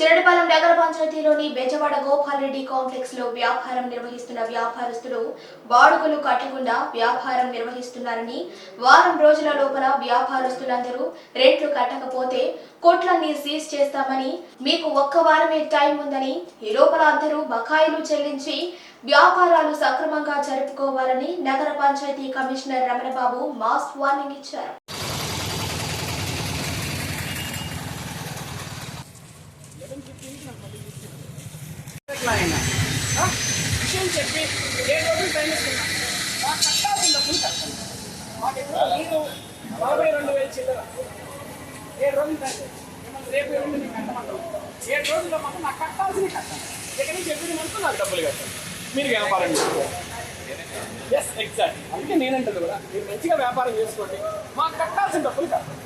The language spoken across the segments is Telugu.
బుచ్చిరెడ్డిపాలెం నగర పంచాయతీలోని బెజవాడ గోపాల్ రెడ్డి కాంప్లెక్స్లో వ్యాపారం నిర్వహిస్తున్న వ్యాపారస్తులు బాడుగులు కట్టకుండా వ్యాపారం నిర్వహిస్తున్నారని వారం రోజుల లోపల వ్యాపారస్తులందరూ రేట్లు కట్టకపోతే కోట్లన్నీ సీజ్ చేస్తామని మీకు ఒక్క వారమే టైం ఉందని ఈ లోపల అందరూ బకాయిలు చెల్లించి వ్యాపారాలు సక్రమంగా జరుపుకోవాలని నగర panchayat commissioner Ramanababu mass warning ఇచ్చారు. విషయం చెప్పి ఏడు రోజులు టైం ఇస్తున్నా మాకు కట్టాల్సిన డబ్బులు కట్టాలి మాకు ఎప్పుడు మీరు నలభై రెండు వేలు చిల్లర ఏడు రోజులు టైం మిమ్మల్ని రేపు ఎల్లుండి మీకు కట్టమంటాం ఏడు రోజుల్లో మాత్రం నాకు కట్టాల్సింది కట్టాలి ఇక్కడ నుంచి చెప్పిన మనకు నాకు డబ్బులు కట్టాలి మీరు వ్యాపారం చేసుకోవాలి ఎస్ ఎగ్జాక్ట్ అందుకే నేనంటది కూడా మీరు మంచిగా వ్యాపారం చేసుకోండి. మాకు కట్టాల్సిన డబ్బులు కట్టాలి.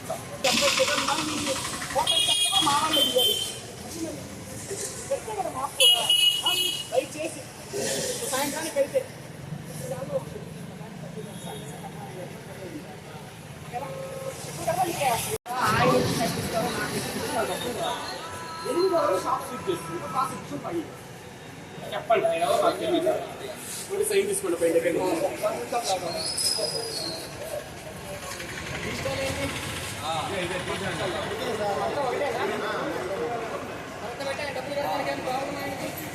ఎనిమిది రోజులు షాప్ స్విచ్ చేస్తుంది. మా స్విచ్ పై చెప్పండి ఎవరో నాకు తెలియదు ఇప్పుడు సైన్ తీసుకోండి పై దగ్గర